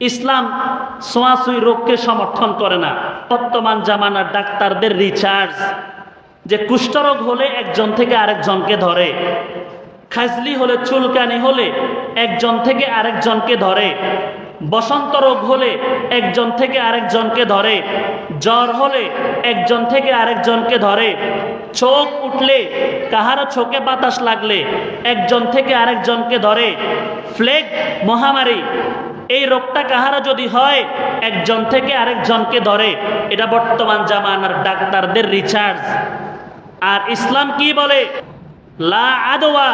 ইসলাম সোয়াশুই রোগকে সমর্থন করে না। বর্তমান জামানার ডাক্তারদের রিচার্জ যে কুষ্ঠরোগ হলে একজন থেকে আরেকজনকে ধরে, খাজলি হলে, চুলকানি হলে একজন থেকে আরেকজনকে ধরে, বসন্ত রোগ হলে একজন থেকে আরেকজনকে ধরে, জ্বর হলে একজন থেকে আরেকজনকে ধরে, চোখ উঠলে কাহারও চোখে বাতাস লাগলে একজন থেকে আরেকজনকে ধরে ফ্লেগ মহামারী এই রোগটা কাহারা যদি হয়, একজন থেকে আরেকজনকে ধরে। এটা বর্তমান জামানার ডাক্তারদের রিচার্জ আর ইসলাম কি বলে? লা আদোয়া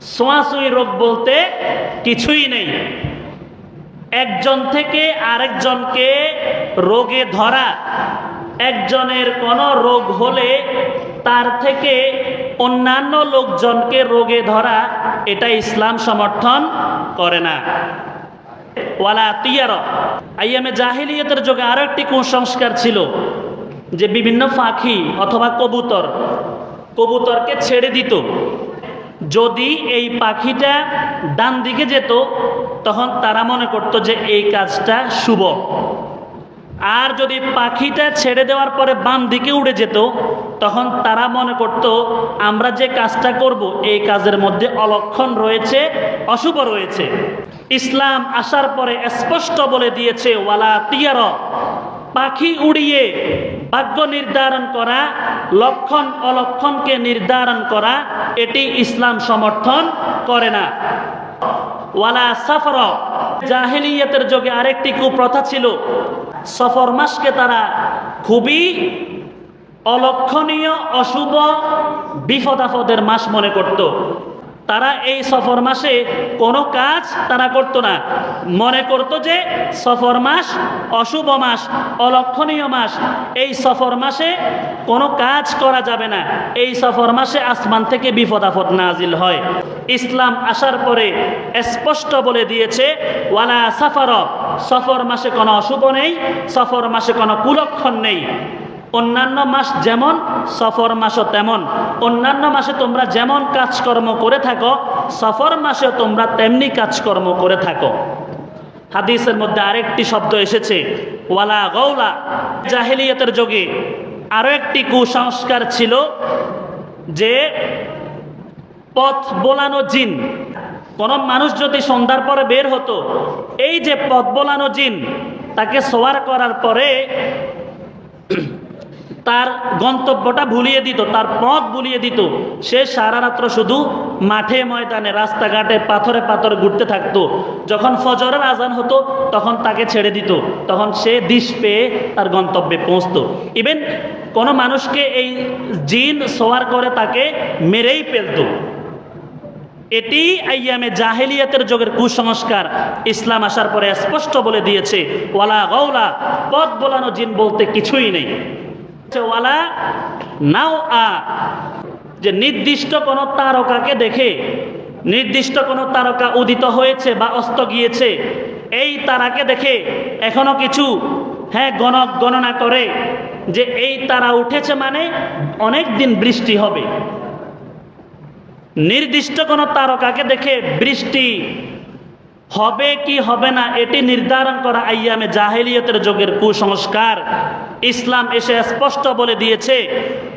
সোয়াশুই রোগ বলতে কিছুই নেই। একজন থেকে আরেকজনকে রোগে ধরা। একজনের কোনো রোগ হলে তার থেকে অন্যান্য লোকজনকে রোগে ধরা, এটা ইসলাম সমর্থন করে না। ওয়ালা তিয়ার। আইয়ামে জাহিলিয়তের যুগে আরও একটি কুসংস্কার ছিল যে বিভিন্ন পাখি অথবা কবুতর, কবুতরকে ছেড়ে দিত। যদি এই পাখিটা ডান দিকে যেত, তখন তারা মনে করত যে এই কাজটা শুভ। আর যদি পাখিটা ছেড়ে দেওয়ার পরে বাম দিকে উড়ে যেত তখন তারা মনে করত, আমরা যে কাজটা করব, এই কাজের মধ্যে অলক্ষণ রয়েছে, অশুভ রয়েছে। ইসলাম আসার পরে স্পষ্ট বলে দিয়েছে, ওয়ালা তিয়ার পাখি উড়িয়ে ভাগ্য নির্ধারণ করা, লক্ষণ অলক্ষণকে নির্ধারণ করা, এটি ইসলাম সমর্থন করে না। ওয়ালা সফর, জাহেলিয়াতের যোগে আরেকটি কুপ্রথা ছিল, সফর মাসকে তারা খুবই অলক্ষণীয় অশুভ বিপদ আপদের মাস মনে করত। তারা এই সফর মাসে কোনো কাজ তারা করত না। মনে করত যে সফর মাস, অশুভ মাস, অলক্ষণীয় মাস। এই সফর মাসে কোনো কাজ করা যাবে না। এই সফর মাসে আসমান থেকে বিপদ নাজিল হয়। ইসলাম আসার পরে স্পষ্ট বলে দিয়েছে, ওয়ালা সাফার, সফর মাসে কোনো অশুভ নেই, সফর মাসে কোনো কুলক্ষণ নেই। অন্যান্য মাস যেমন, সফর মাসও তেমন। অন্যান্য মাসে তোমরা যেমন কাজকর্ম করে থাকো, সফর মাসেও তোমরা তেমনি কাজকর্ম করে থাকো। হাদিসের মধ্যে আরেকটি শব্দ এসেছে, ওয়ালা গৌলা জাহেলিয়তের যোগে আরও একটি কুসংস্কার ছিল যে পথ বোলানো জিন। কোন মানুষ যদি সন্ধ্যার পরে বের হতো, এই যে পথ বোলানো জিন, তাকে সোয়ার করার পরে তার গন্তব্যটা ভুলিয়ে দিত, তার পথ ভুলিয়ে দিত। সে সারা রাত্র শুধু মাঠে ময়দানে, রাস্তাঘাটে পাথরে পাথরে ঘুরতে থাকতো। যখন ফজরের আজান হতো, তখন তাকে ছেড়ে দিত। তখন সে দিশ পেয়ে তার গন্তব্যে পৌঁছতো। ইভেন কোনো মানুষকে এই জিন সোয়ার করে তাকে মেরেই ফেলতো। এটি আইয়ামে জাহেলিয়াতের যোগের কুসংস্কার। ইসলাম আসার পরে স্পষ্ট বলে দিয়েছে, ওয়ালা গৌলা পথ বোলানো জিন বলতে কিছুই নেই। যে নির্দিষ্ট কোনো তারকাকে দেখে, নির্দিষ্ট কোনো তারকা উদিত হয়েছে বা অস্ত গিয়েছে, এই তারাকে দেখে এখনও কিছু হ্যাঁ গণক গণনা করে যে এই তারা উঠেছে মানে অনেক দিন বৃষ্টি হবে। নির্দিষ্ট কোনো তারকাকে দেখে বৃষ্টি হবে কি হবে না, এটি নির্ধারণ করা আইয়ামে জাহেলিয়তের যোগের কুসংস্কার। ইসলাম এসে স্পষ্ট বলে দিয়েছে,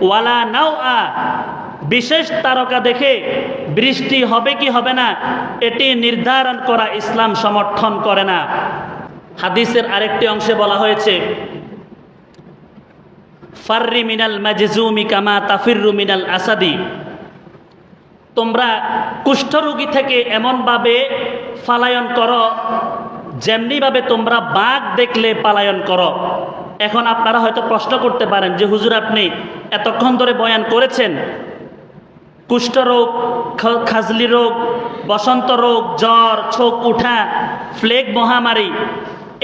ওয়ালা নাও আ বিশেষ তারকা দেখে বৃষ্টি হবে কি হবে না, এটি নির্ধারণ করা ইসলাম সমর্থন করে না। হাদিসের আরেকটি অংশে বলা হয়েছে, ফার্রি মিনাল মাজুমি কামা তাফিরু মিনাল আসাদি তোমরা কুষ্ঠরোগী থেকে এমনভাবে পালায়ন করো, যেমনিভাবে তোমরা বাঘ দেখলে পালায়ন করো। এখন আপনারা হয়তো প্রশ্ন করতে পারেন যে, হুজুর, আপনি এতক্ষণ ধরে বয়ান করেছেন? কুষ্ঠরোগ খাজলি রোগ, বসন্ত রোগ, জ্বর, ছোক, উঠা, ফ্লেগ, মহামারী,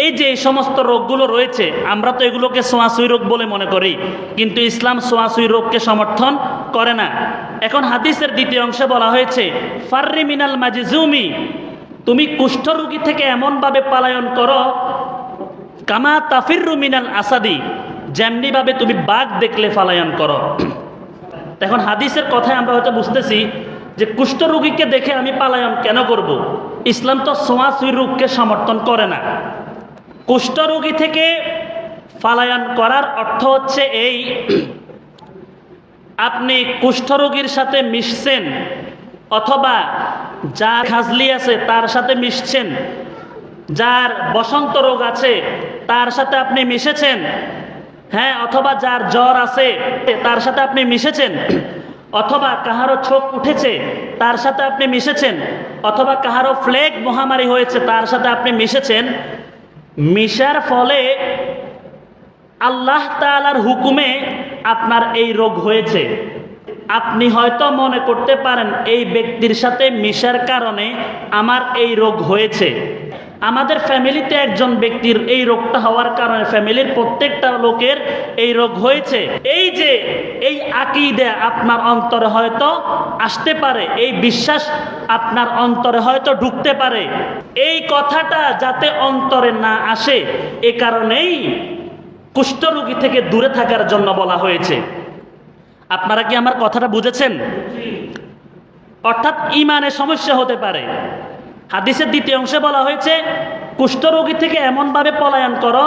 এই যে এই সমস্ত রোগগুলো রয়েছে, আমরা তো এগুলোকে সোয়াশুই রোগ বলে মনে করি। কিন্তু ইসলাম সোয়াশুই রোগকে সমর্থন করে না। এখন হাদিসের দ্বিতীয় অংশে বলা হয়েছে, ফার্রি মিনাল মাজুমি তুমি কুষ্ঠরোগী থেকে এমনভাবে পালায়ন করো, কামা তাফিরু মিনাল আসাদি যেমনিভাবে তুমি বাঘ দেখলে পালায়ন করো এখন হাদিসের কথায় আমরা হয়তো বুঝতেছি যে কুষ্ঠরোগীকে দেখে আমি পালায়ন কেন করব। ইসলাম তো সোয়াশুই রোগকে সমর্থন করে না কুষ্ঠরোগী থেকে পালায়ন করার অর্থ হচ্ছে এই আপনি কুষ্ঠরোগীর সাথে মিশছেন অথবা যার খাজলি আছে তার সাথে মিশছেন, যার বসন্ত রোগ আছে তার সাথে আপনি মিশেছেন হ্যাঁ অথবা যার জ্বর আছে তার সাথে আপনি মিশেছেন, অথবা কাহারও ছোপ উঠেছে তার সাথে আপনি মিশেছেন, অথবা কাহারও ফ্লেগ মহামারী হয়েছে তার সাথে আপনি মিশেছেন, মিশার ফলে আল্লাহ তাআলার হুকুমে আপনার এই রোগ হয়েছে। আপনি হয়তো মনে করতে পারেন, এই ব্যক্তির সাথে মিশার কারণে আমার এই রোগ হয়েছে। আমাদের ফ্যামিলিতে একজন ব্যক্তির এই রোগটা হওয়ার কারণে ফ্যামিলির প্রত্যেকটা লোকের এই রোগ হয়েছে। এই যে এই আকিদে আপনার অন্তরে হয়তো আসতে পারে, এই বিশ্বাস আপনার অন্তরে হয়তো ঢুকতে পারে। এই কথাটা যাতে অন্তরে না আসে, এ কারণেই কুষ্ঠরোগী থেকে দূরে থাকার জন্য বলা হয়েছে। আপনারা কি আমার কথাটা বুঝেছেন? অর্থাৎ ইমানে সমস্যা হতে পারে। হাদিসের দ্বিতীয় অংশে বলা হয়েছে, কুষ্ঠরোগী থেকে এমনভাবে পলায়ন করো,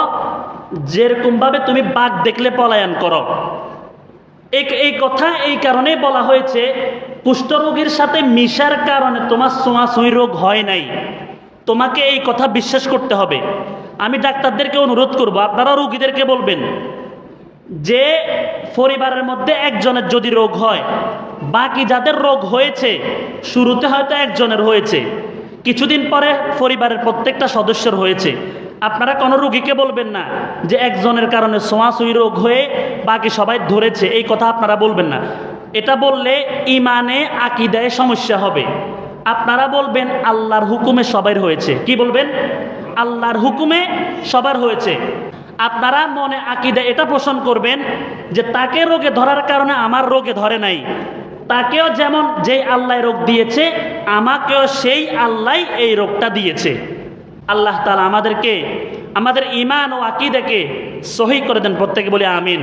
যেরকমভাবে তুমি বাঘ দেখলে পলায়ন করো। এই কথা এই কারণেই বলা হয়েছে, কুষ্ঠরোগীর সাথে মিশার কারণে তোমার ছোঁয়াছুঁই রোগ হয় নাই। তোমাকে এই কথা বিশ্বাস করতে হবে। আমি ডাক্তারদেরকে অনুরোধ করব, আপনারা রোগীদেরকে বলবেন যে পরিবারের মধ্যে একজনের যদি রোগ হয়, বাকি যাদের রোগ হয়েছে, শুরুতে হয়তো একজনের হয়েছে, কিছুদিন পরে পরিবারের প্রত্যেকটা সদস্যর হয়েছে, আপনারা কোনো রুগীকে বলবেন না যে একজনের কারণে ছোঁয়াছুঁই রোগ হয়ে বাকি সবাই ধরেছে, এই কথা আপনারা বলবেন না। এটা বললে ইমানে, আকিদায় সমস্যা হবে। আপনারা বলবেন, আল্লাহর হুকুমে সবার হয়েছে কি বলবেন? আল্লাহর হুকুমে সবার হয়েছে। আপনারা মনে আকিদে এটা পোষণ করবেন যে তাকে রোগে ধরার কারণে আমার রোগে ধরে নাই। তাকেও যেমন যেই আল্লাহ রোগ দিয়েছে, আমাকেও সেই আল্লাহ এই রোগটা দিয়েছে। আল্লাহ তালা আমাদেরকে, আমাদের ইমান ও আকিদাকে সহি করে দেন প্রত্যেকে বলে আমিন।